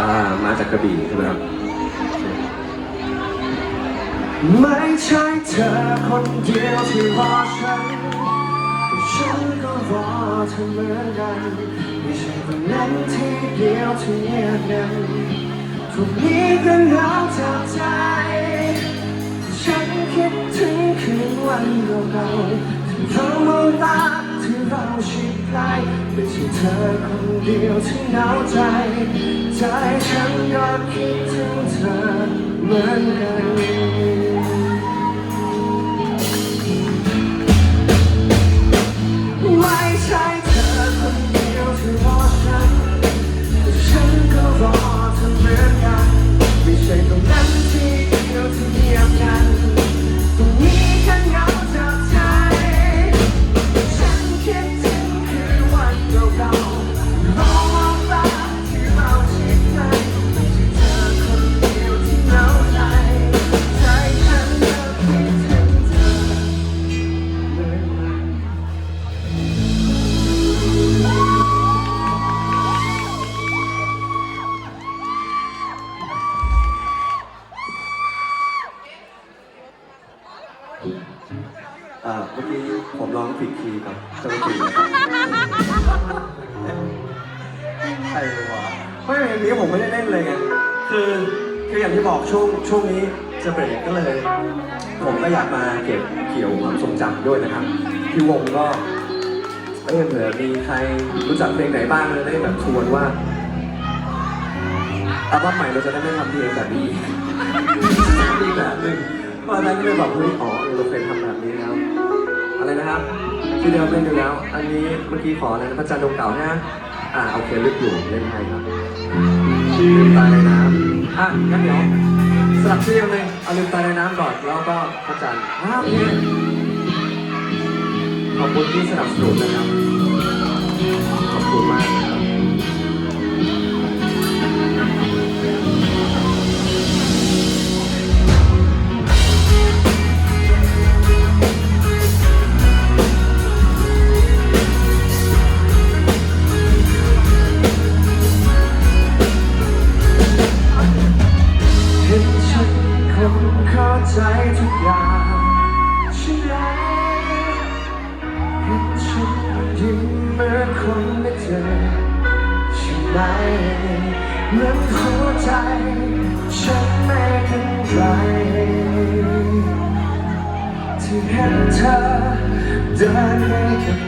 ามาจากกระบี่ใช่ไหมครับไม่ใช่เธอคนเดียวที่รอฉัน ฉันก็รอเธอเหมือนกัน ไม่ใช่คนนั้นที่เดียวที่เงียบงันตรงนี้ก็เหงาจากใจ ฉันคิดถึงคืนวันเก่าๆ เรามองตาที่เราชิดใกล้ไม่ที่เธอคนเดียวที่หนาวใจ ใจฉันก็คิดถึงเธอเหมือนกัน อ่าเมื่อกี้ผมร้องผิดคีย์กับเจ้าหน้าที่นะครับใครวะไม่เพลงนี้ผมไม่ได้เล่นเลยไงคือคืออย่างที่บอกช่วงช่วงนี้จะเบรกก็เลย ผมก็อยากมาเก็บเกี่ยวความทรงจำด้วยนะครับพี่วงก็เอ้ยเผื่อมีใครรู้จักเพลงไหนบ้างเลยได้แบบชวนว่าอัลบั้มใหม่เราจะได้ไม่ทำเพลงแบบนี้มีแบบหนึ่ง ตอนนั้นก็เลยแบบเฮ้ยอ๋อเออเราเคยทำแบบนี้แล้ว อะไรนะครับที่เดิมเล่นอยู่แล้ว อันนี้เมื่อกี้ขออะไรนะพระจันทร์ดวงเก่านะอ่าโอเคลึกอยู่เล่นให้ครับลืมตาในน้ำอะงั้นเดี๋ยวสลับชื่อกันเลยเอาลืมตาในน้ำก่อนแล้วก็พระจันทร์อ่าโอเคขอบคุณที่สนับสนุนนะครับขอบคุณมากนะครับ เข้าใจทุกอย่างใช่ไหมเห็นฉันยิ้มเหมื่อนคนไม่เจอใช่ไหมเหมือนหัวใจ ฉันไม่เป็นไรที่เห็นเธอเดินไปกับ